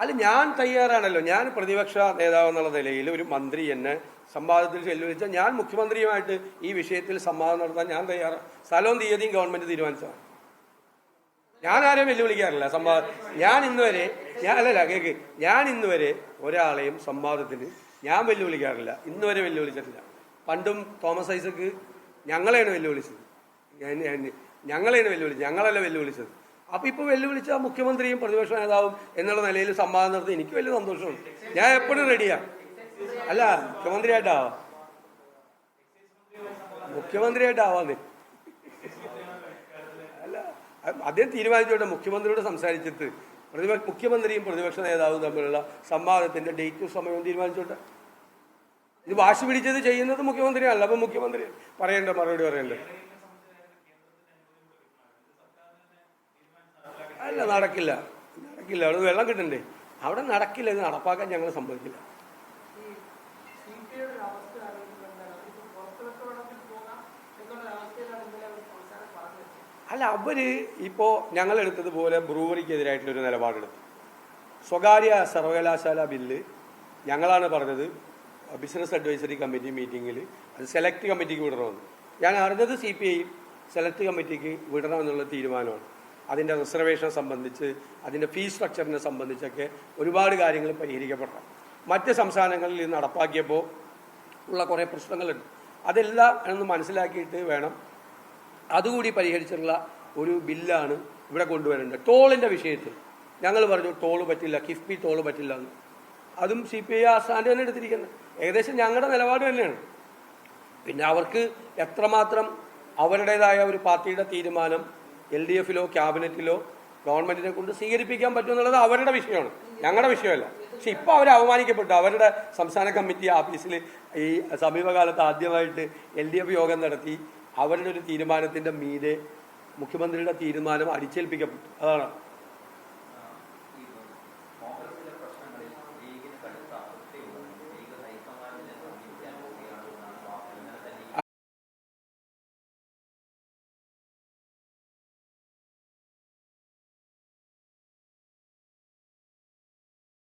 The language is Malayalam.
അല്ല ഞാൻ തയ്യാറാണല്ലോ. ഞാൻ പ്രതിപക്ഷ നേതാവ് എന്നുള്ള നിലയിൽ ഒരു മന്ത്രി എന്നെ സംവാദത്തിൽ ചെല്ലുവിളിച്ചാൽ ഞാൻ മുഖ്യമന്ത്രിയുമായിട്ട് ഈ വിഷയത്തിൽ സംവാദം നടത്താൻ ഞാൻ തയ്യാറാണ് സ്ഥലവും തീയതിയും ഗവൺമെന്റ് തീരുമാനിച്ചതാണ്. ഞാൻ ആരെയും വെല്ലുവിളിക്കാറില്ല. സംവാദം ഞാൻ ഇന്ന് വരെ ഞാൻ അല്ലല്ല കേക്ക്. ഞാൻ ഇന്ന് വരെ ഒരാളെയും സംവാദത്തിന് ഞാൻ വെല്ലുവിളിക്കാറില്ല. ഇന്ന് വരെ വെല്ലുവിളിച്ചിട്ടില്ല. പണ്ടും തോമസ് ഐസക്ക് ഞങ്ങളെയാണ് വെല്ലുവിളിച്ചത്. ഞങ്ങളെയാണ് വെല്ലുവിളിച്ചത്. ഞങ്ങളല്ല വെല്ലുവിളിച്ചത്. അപ്പൊ ഇപ്പൊ വെല്ലുവിളിച്ച മുഖ്യമന്ത്രിയും പ്രതിപക്ഷ നേതാവും എന്നുള്ള നിലയിൽ സംവാദം നടത്തി എനിക്ക് വലിയ സന്തോഷമുണ്ട്. ഞാൻ എപ്പോഴും റെഡിയാ അല്ല മുഖ്യമന്ത്രിയായിട്ടാവാം മുഖ്യമന്ത്രിയായിട്ടാവാന്ന് അല്ല അദ്ദേഹം തീരുമാനിച്ചോട്ടെ മുഖ്യമന്ത്രിയോട് സംസാരിച്ചിട്ട്. പ്രതിപക്ഷ മുഖ്യമന്ത്രിയും പ്രതിപക്ഷ നേതാവും തമ്മിലുള്ള സംവാദത്തിന്റെ ഡേറ്റും സമയവും തീരുമാനിച്ചോട്ടെ. ഇത് വാശി പിടിച്ചത് ചെയ്യുന്നത് മുഖ്യമന്ത്രിയല്ല അപ്പൊ മുഖ്യമന്ത്രി പറയണ്ട മറുപടി പറയണ്ടേ. അല്ല നടക്കില്ല. നടക്കില്ല. അവിടെ വെള്ളം കിട്ടണ്ടേ? അവിടെ നടക്കില്ല. ഇത് നടപ്പാക്കാൻ ഞങ്ങൾ സമ്മതിക്കില്ല. അവർ അല്ല അവർ ഇപ്പോ ഞങ്ങൾ എടുത്തതുപോലെ ബ്രൂവറിക്കെതിരായിട്ടുള്ള ഒരു നിലപാടെടുത്തു. സ്വകാര്യ സർവകലാശാല ബില്ല് ഞങ്ങളാണ് പറഞ്ഞത്. ബിസിനസ് അഡ്വൈസറി കമ്മിറ്റി മീറ്റിങ്ങിൽ അത് സെലക്ട് കമ്മിറ്റിക്ക് വിടണമെന്ന്. ഞാൻ അറിഞ്ഞത് സി പി ഐ സെലക്ട് കമ്മിറ്റിക്ക് വിടണമെന്നുള്ള തീരുമാനമാണ്. അതിന്റെ റിസർവേഷനെ സംബന്ധിച്ച് അതിന്റെ ഫീസ് സ്ട്രക്ചറിനെ സംബന്ധിച്ചൊക്കെ ഒരുപാട് കാര്യങ്ങൾ പരിഹരിക്കപ്പെടണം. മറ്റ് സംസ്ഥാനങ്ങളിൽ ഇത് നടപ്പാക്കിയപ്പോൾ ഉള്ള കുറേ പ്രശ്നങ്ങളുണ്ട്. അതെല്ലാം എന്ന് മനസ്സിലാക്കിയിട്ട് വേണം അതുകൂടി പരിഹരിച്ചിട്ടുള്ള ഒരു ബില്ലാണ് ഇവിടെ കൊണ്ടുവരേണ്ടത്. ടോളിന്റെ വിഷയത്തിൽ. ഞങ്ങൾ പറഞ്ഞു ടോൾ പറ്റില്ല കിഫ്ബി ടോൾ പറ്റില്ല എന്ന്. അതും സി പി ഐ ആസ്ഥാന്റെ തന്നെ എടുത്തിരിക്കുന്നത്. ഏകദേശം ഞങ്ങളുടെ നിലപാട് തന്നെയാണ്. പിന്നെ അവർക്ക് എത്രമാത്രം അവരുടേതായ ഒരു പാർട്ടിയുടെ തീരുമാനം എൽ ഡി എഫിലോ ക്യാബിനറ്റിലോ ഗവൺമെന്റിനെ കൊണ്ട് സ്വീകരിപ്പിക്കാൻ പറ്റുമെന്നുള്ളത് അവരുടെ വിഷയമാണ്. ഞങ്ങളുടെ വിഷയമല്ല. പക്ഷെ ഇപ്പൊ അവർ അവമാനിക്കപ്പെട്ടു. അവരുടെ സംസ്ഥാന കമ്മിറ്റി ഓഫീസിൽ ഈ സമീപകാലത്ത് ആദ്യമായിട്ട് എൽ ഡി എഫ് യോഗം നടത്തി അവരുടെ ഒരു തീരുമാനത്തിന്റെ മീതെ മുഖ്യമന്ത്രിയുടെ തീരുമാനം അടിച്ചേൽപ്പിക്കപ്പെട്ടു. അതാണ്